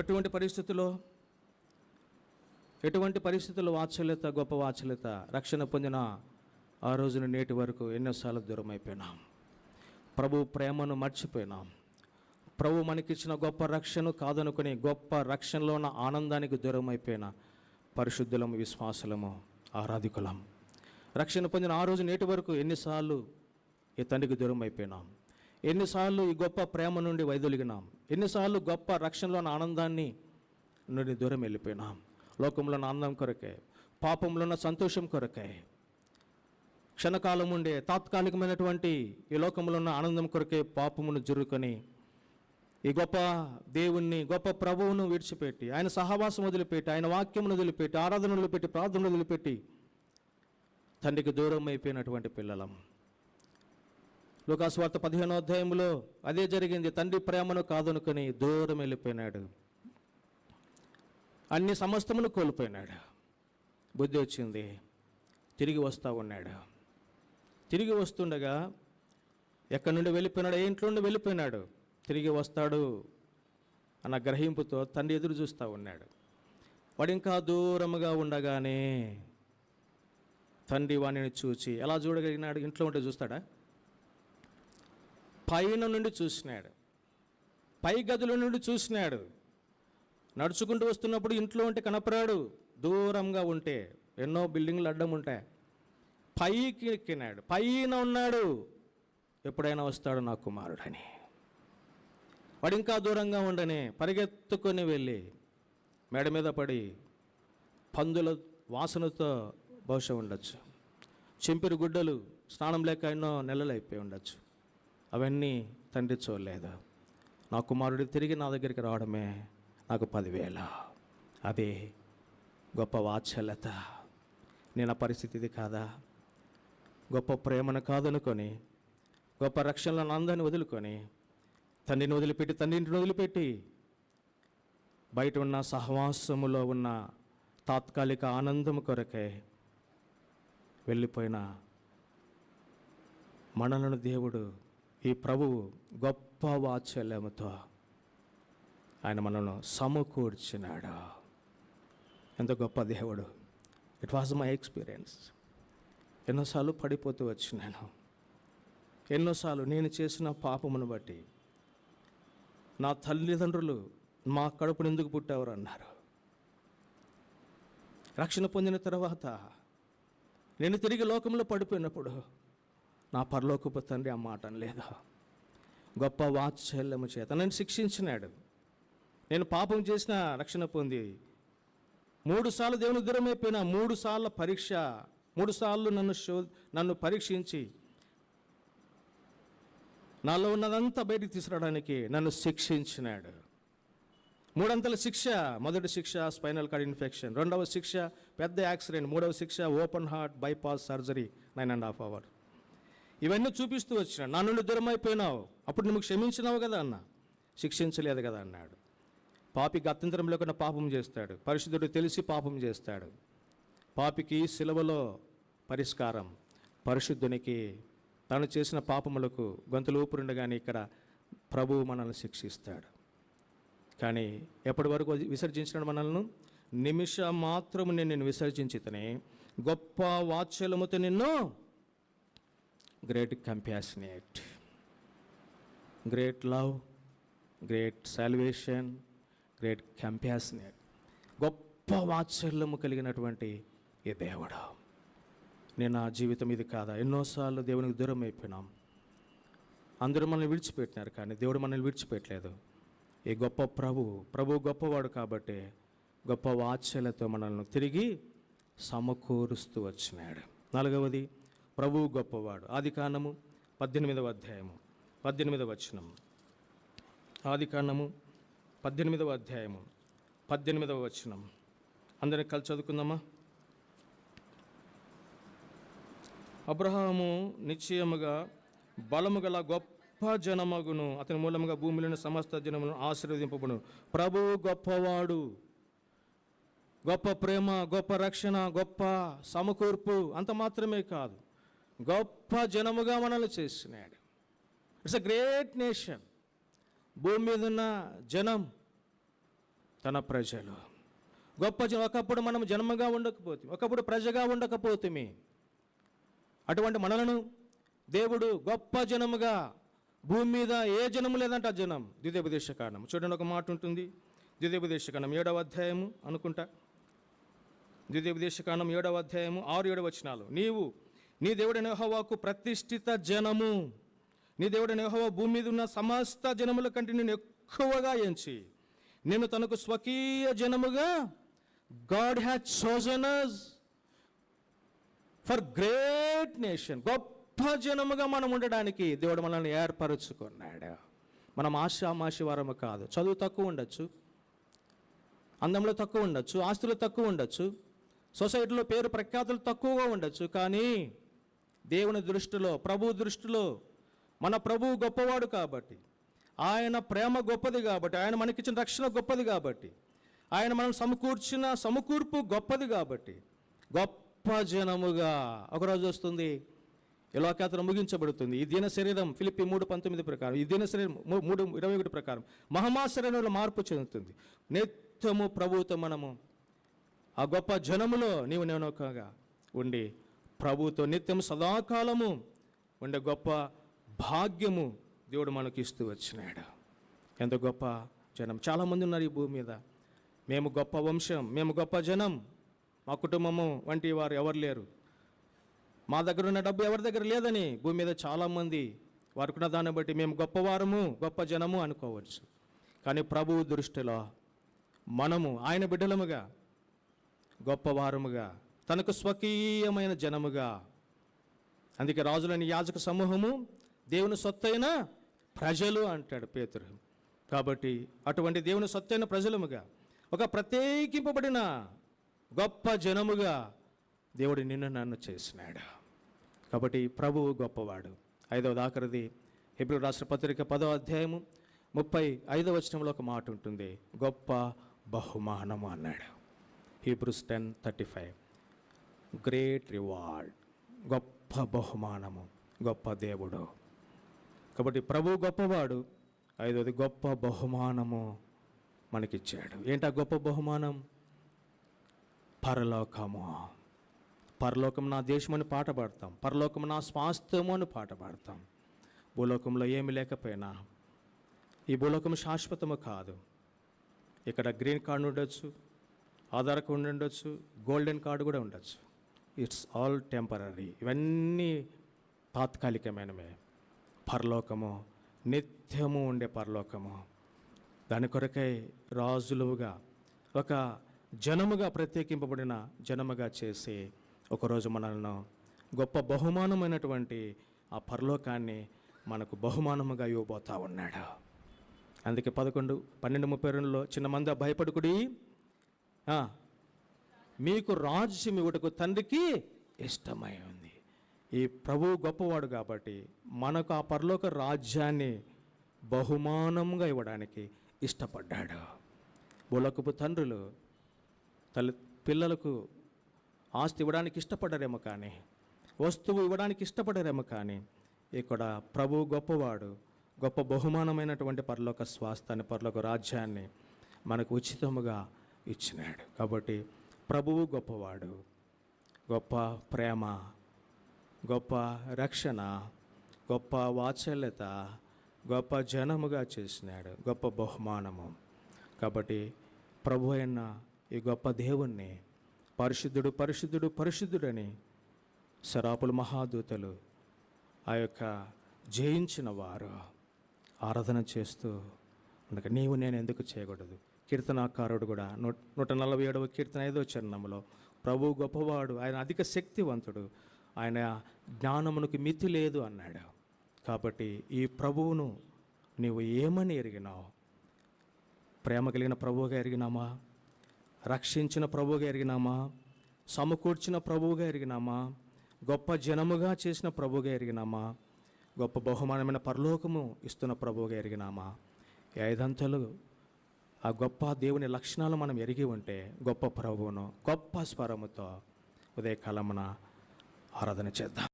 ఎటువంటి పరిస్థితుల్లో? ఎటువంటి పరిస్థితుల్లో వాత్సల్యత గొప్ప వాత్సల్యత రక్షణ పొందిన ఆ రోజున నేటి వరకు ఎన్నోసార్లు దూరం అయిపోయినాం ప్రభు ప్రేమను మర్చిపోయినాం. ప్రభు మనకిచ్చిన గొప్ప రక్షణ కాదనుకుని గొప్ప రక్షణలో ఉన్న ఆనందానికి దూరం అయిపోయిన పరిశుద్ధులము విశ్వాసులము ఆరాధికులం. రక్షణ పొందిన ఆ రోజు నేటి వరకు ఎన్నిసార్లు ఈ తండ్రికి దూరం అయిపోయినాం ఎన్నిసార్లు ఈ గొప్ప ప్రేమ నుండి వైదొలిగినాం? ఎన్నిసార్లు గొప్ప రక్షణలో ఉన్న ఆనందాన్ని నుండి దూరం వెళ్ళిపోయినాం? లోకంలోని ఆనందం కొరకే పాపంలో ఉన్న సంతోషం కొరకే. క్షణకాలం ఉండే తాత్కాలికమైనటువంటి ఈ లోకంలో ఉన్న ఆనందం కొరకే పాపమును జురుకొని ఈ గొప్ప దేవుణ్ణి గొప్ప ప్రభువును విడిచిపెట్టి ఆయన సహవాసం వదిలిపెట్టి ఆయన వాక్యమును వదిలిపెట్టి ఆరాధన వదిలిపెట్టి ప్రార్థనలు వదిలిపెట్టి తండ్రికి దూరం అయిపోయినటువంటి పిల్లలం. లోకాస్వార్త పదిహేనో అధ్యాయంలో అదే జరిగింది. తండ్రి ప్రేమను కాదనుకొని దూరం వెళ్ళిపోయినాడు. అన్ని సమస్తమును కోల్పోయినాడు. బుద్ధి వచ్చింది. తిరిగి వస్తూ ఉన్నాడు. తిరిగి వస్తుండగా ఎక్కడి నుండి వెళ్ళిపోయినాడు? ఏ ఇంట్లో నుండి వెళ్ళిపోయినాడు? తిరిగి వస్తాడు అన్న గ్రహింపుతో తండ్రి ఎదురు చూస్తూ ఉన్నాడు. వాడు ఇంకా దూరముగా ఉండగానే తండ్రి వాణిని చూచి ఎలా చూడగలిగినాడు? ఇంట్లో ఉంటే చూస్తాడా? పైన నుండి చూసినాడు. పై గదుల నుండి చూసినాడు. నడుచుకుంటూ వస్తున్నప్పుడు ఇంట్లో ఉంటే కనపరాడు. దూరంగా ఉంటే ఎన్నో బిల్డింగ్లు అడ్డం ఉంటాయి. పైకి ఎక్కినాడు. పైన ఉన్నాడు. ఎప్పుడైనా వస్తాడు నా కుమారుడని. వాడు ఇంకా దూరంగా ఉండని పరిగెత్తుకొని వెళ్ళి మెడ మీద పడి పందుల వాసనతో బహుశా ఉండొచ్చు. చెంపిరి గుడ్డలు స్నానం లేక ఎన్నో నెలలు అయిపోయి ఉండొచ్చు. అవన్నీ తండ్రి చూడలేదు. నా కుమారుడు తిరిగి నా దగ్గరికి రావడమే నాకు పదివేల. అదే గొప్ప వాత్సల్యత. నేను ఆ పరిస్థితిది కాదా? గొప్ప ప్రేమను కాదనుకొని గొప్ప రక్షణలను అందరిని వదులుకొని తండ్రిని వదిలిపెట్టి తండ్రిని వదిలిపెట్టి బయట ఉన్న సహవాసములో ఉన్న తాత్కాలిక ఆనందం కొరకే వెళ్ళిపోయిన మనలను దేవుడు ఈ ప్రభువు గొప్ప వాత్సల్యముతో ఆయన మనను సమకూర్చినాడు? ఎంత గొప్ప దేవుడు. ఇట్ వాజ్ మై ఎక్స్పీరియన్స్ ఎన్నోసార్లు పడిపోతూ వచ్చినాను. ఎన్నోసార్లు నేను చేసిన పాపమును బట్టి నా తల్లిదండ్రులు మా కడుపును ఎందుకు పుట్టారు అన్నారు. రక్షణ పొందిన తర్వాత నేను తిరిగి లోకంలో పడిపోయినప్పుడు నా పరలోకపు తండ్రి ఆ మాట లేదా గొప్ప వాత్సల్యము చేత నన్ను శిక్షించినాడు. నేను పాపం చేసిన రక్షణ పొంది మూడు సార్లు దేవుని దూరం అయిపోయినా మూడు సార్ల పరీక్ష మూడు సార్లు నన్ను శో నన్ను పరీక్షించి నాలో ఉన్నదంతా బయటికి తీసుకురావడానికి నన్ను శిక్షించినాడు. మూడంతల శిక్ష మొదటి శిక్ష స్పైనల్ కార్డ్ ఇన్ఫెక్షన్. రెండవ శిక్ష పెద్ద యాక్సిడెంట్. మూడవ శిక్ష open heart bypass surgery nine and half hour. ఇవన్నీ చూపిస్తూ వచ్చిన నా నుండి దూరం అయిపోయినావు అప్పుడు నువ్వు క్షమించినావు కదా అన్న. శిక్షించలేదు కదా అన్నాడు. పాపికి అత్యంతరం లేకుండా పాపం చేస్తాడు. పరిశుద్ధుడు తెలిసి పాపం చేస్తాడు. పాపికి సిలవలో పరిష్కారం. పరిశుద్ధునికి తను చేసిన పాపములకు గొంతులు ఊపిరుండగానే ఇక్కడ ప్రభువు మనల్ని శిక్షిస్తాడు. కానీ ఎప్పటి వరకు విసర్జించిన మనల్ని? నిమిష మాత్రము నేను నిన్ను విసర్జించితనే. గొప్ప వాత్సల్యముతో నిన్ను great compassionate great love great salvation great compassionate గొప్ప వాత్సల్యము కలిగినటువంటి ఈ దేవుడు. నేను నా జీవితం ఇది కాదా? ఎన్నోసార్లు దేవునికి దూరం అయిపోయినాం. అందరూ మనల్ని విడిచిపెట్టినారు కానీ దేవుడు మనల్ని విడిచిపెట్టలేదు. ఈ గొప్ప ప్రభు ప్రభు గొప్పవాడు కాబట్టి గొప్ప వాత్సల్యతో మనల్ని తిరిగి సమకూరుస్తూ వచ్చినాడు. నాలుగవది ప్రభువు గొప్పవాడు. ఆది కాండము పద్దెనిమిదవ అధ్యాయము. పద్దెనిమిదవ వచనం. ఆది కాండము పద్దెనిమిదవ అధ్యాయము. పద్దెనిమిదవ వచనం. అందరిని కలిసి చదువుకుందామా? అబ్రహాము నిశ్చయముగా బలము గల గొప్ప జనమగును. అతని మూలముగా భూమిలోని సమస్త జనములను ఆశీర్వదింపబడును. ప్రభువు గొప్పవాడు. గొప్ప ప్రేమ గొప్ప రక్షణ గొప్ప సమకూర్పు అంత మాత్రమే కాదు. గొప్ప జనముగా మనల్ని చేసినాడు. ఇట్స్ అ గ్రేట్ నేషన్ భూమి మీద ఉన్న జనం తన ప్రజలు. గొప్ప జనం ఒకప్పుడు మనం జన్మగా ఉండకపోతే ఒకప్పుడు ప్రజగా ఉండకపోతే అటువంటి మనలను దేవుడు గొప్ప జనముగా భూమి మీద ఏ జనము లేదంటే ఆ జనం? ద్వితీయోపదేశ కారణం చూడండి ఒక మాట ఉంటుంది. ద్వితీయోపదేశ కారణం ఏడవ అధ్యాయము అనుకుంటా. ద్వితీయోపదేశ కారణం ఏడవ అధ్యాయము ఆరు ఏడు వచనాలు. నీవు నీ దేవుడు నెహవాకు ప్రతిష్ఠిత జనము. నీ దేవుడు యెహోవా భూమి మీద ఉన్న సమస్త జనముల కంటే నేను ఎక్కువగా ఎంచి నేను తనకు స్వకీయ జనముగా God had chosen for great nation గొప్ప జనముగా మనం ఉండడానికి దేవుడు మనల్ని ఏర్పరచుకున్నాడు. మనం ఆశామాషి వారము కాదు. చదువు తక్కువ ఉండొచ్చు. అందంలో తక్కువ ఉండొచ్చు. ఆస్తులు తక్కువ ఉండొచ్చు. సొసైటీలో పేరు ప్రఖ్యాతులు తక్కువగా ఉండొచ్చు. కానీ దేవుని దృష్టిలో ప్రభు దృష్టిలో మన ప్రభువు గొప్పవాడు కాబట్టి ఆయన ప్రేమ గొప్పది కాబట్టి ఆయన మనకిచ్చిన రక్షణ గొప్పది కాబట్టి ఆయన మనం సమకూర్చిన సమకూర్పు గొప్పది కాబట్టి గొప్ప జనముగా ఒకరోజు వస్తుంది. ఈ లోకాతను ముగించబడుతుంది. ఈ దిన శరీరం ఫిలిపి మూడు పంతొమ్మిది ప్రకారం ఈ దిన శరీరం మూడు ఇరవై ఒకటి ప్రకారం మహమా శరీరంలో మార్పు చెందుతుంది. నిత్యము ప్రభువుతో మనము ఆ గొప్ప జనములో నీవు నేనొకగా ఉండి ప్రభుతో నిత్యం సదాకాలము ఉండే గొప్ప భాగ్యము దేవుడు మనకి ఇస్తూ వచ్చినాడు. ఎంత గొప్ప జనం. చాలామంది ఉన్నారు ఈ భూమి మీద. మేము గొప్ప వంశం మేము గొప్ప జనం. మా కుటుంబము వంటి వారు ఎవరు లేరు. మా దగ్గర ఉన్న డబ్బు ఎవరి దగ్గర లేదని భూమి మీద చాలామంది వారుకున్న దాన్ని బట్టి మేము గొప్పవారము గొప్ప జనము అనుకోవచ్చు. కానీ ప్రభువు దృష్టిలో మనము ఆయన బిడ్డలముగా గొప్పవారముగా తనకు స్వకీయమైన జనముగా. అందుకే రాజులని యాజక సమూహము దేవుని సొత్తైన ప్రజలు అంటాడు పేతురు. కాబట్టి అటువంటి దేవుని సొత్తైన ప్రజలముగా ఒక ప్రత్యేకింపబడిన గొప్ప జనముగా దేవుడు నిన్ను నన్ను చేసినాడు. కాబట్టి ప్రభువు గొప్పవాడు. ఐదవ దాకరిది హెబ్రి రాష్ట్ర పత్రిక పదో అధ్యాయము ముప్పై ఐదవ వచనంలో ఒక మాట ఉంటుంది. గొప్ప బహుమానము అన్నాడు. Hebrews ten thirty five. Great reward గొప్ప బహుమానము. గొప్ప దేవుడు. కాబట్టి ప్రభు గొప్పవాడు. ఐదవది గొప్ప బహుమానము మనకిచ్చాడు. ఏంటా గొప్ప బహుమానం? పరలోకము. పరలోకం నా దేశం అని పాట పాడతాం. పరలోకం నా స్వాస్థ్యము అని పాట పాడతాం. భూలోకంలో ఏమి లేకపోయినా. ఈ భూలోకం శాశ్వతము కాదు. ఇక్కడ గ్రీన్ కార్డు ఉండొచ్చు ఆధార్ కార్డు ఉండొచ్చు గోల్డెన్ కార్డు కూడా ఉండొచ్చు. ఇట్స్ ఆల్ టెంపరీ ఇవన్నీ తాత్కాలికమైనవే. పరలోకము నిత్యము ఉండే పరలోకము. దాని కొరకై రాజులుగా ఒక జనముగా ప్రత్యేకింపబడిన జనముగా చేసి ఒకరోజు మనల్ని గొప్ప బహుమానమైనటువంటి ఆ పరలోకాన్ని మనకు బహుమానముగా ఇవ్వబోతా ఉన్నాడు. అందుకే పదకొండు పన్నెండు ముప్పై రెండులో చిన్న మంద భయపడుకుడి మీకు రాజ్యం ఇవ్వటకు తండ్రికి ఇష్టమై ఉంది. ఈ ప్రభువు గొప్పవాడు కాబట్టి మనకు ఆ పరలోక రాజ్యాన్ని బహుమానంగా ఇవ్వడానికి ఇష్టపడ్డాడు. బులకపు తండ్రులు తల్లి పిల్లలకు ఆస్తి ఇవ్వడానికి ఇష్టపడరేమో కానీ వస్తువు ఇవ్వడానికి ఇష్టపడరేమో కానీ ఇక్కడ ప్రభు గొప్పవాడు గొప్ప బహుమానమైనటువంటి పరలోక స్వాస్థాన్ని పరలోక రాజ్యాన్ని మనకు ఉచితముగా ఇచ్చినాడు. కాబట్టి ప్రభువు గొప్పవాడు. గొప్ప ప్రేమ గొప్ప రక్షణ గొప్ప వాత్సల్యత గొప్ప జనముగా చేసినాడు గొప్ప బహుమానము. కాబట్టి ప్రభు అయిన ఈ గొప్ప దేవుణ్ణి పరిశుద్ధుడు పరిశుద్ధుడు పరిశుద్ధుడని శరాపుల మహాదూతలు ఆ యొక్క జయించిన వారు ఆరాధన చేస్తూ ఉండగా నీవు నేను ఎందుకు చేయకూడదు? కీర్తనాకారుడు కూడా. నూ నూట నలభై ఏడవ కీర్తన ఐదో చరణంలో ప్రభు గొప్పవాడు ఆయన అధిక శక్తివంతుడు ఆయన జ్ఞానమునకు మితి లేదు అన్నాడు. కాబట్టి ఈ ప్రభువును నీవు ఏమని ఎరిగినావు? ప్రేమ కలిగిన ప్రభువుగా ఎరిగినామా? రక్షించిన ప్రభువుగా ఎరిగినామా? సమకూర్చిన ప్రభువుగా ఎరిగినామా? గొప్ప జనముగా చేసిన ప్రభువుగా ఎరిగినామా? గొప్ప బహుమానమైన పరలోకము ఇస్తున్న ప్రభువుగా ఎరిగినామా? ఐదంతలు ఆ గొప్ప దేవుని లక్షణాలు మనం ఎరిగి ఉంటే గొప్ప ప్రభువును గొప్ప స్వరముతో ఉదయకాలమున ఆరాధన చేద్దాం.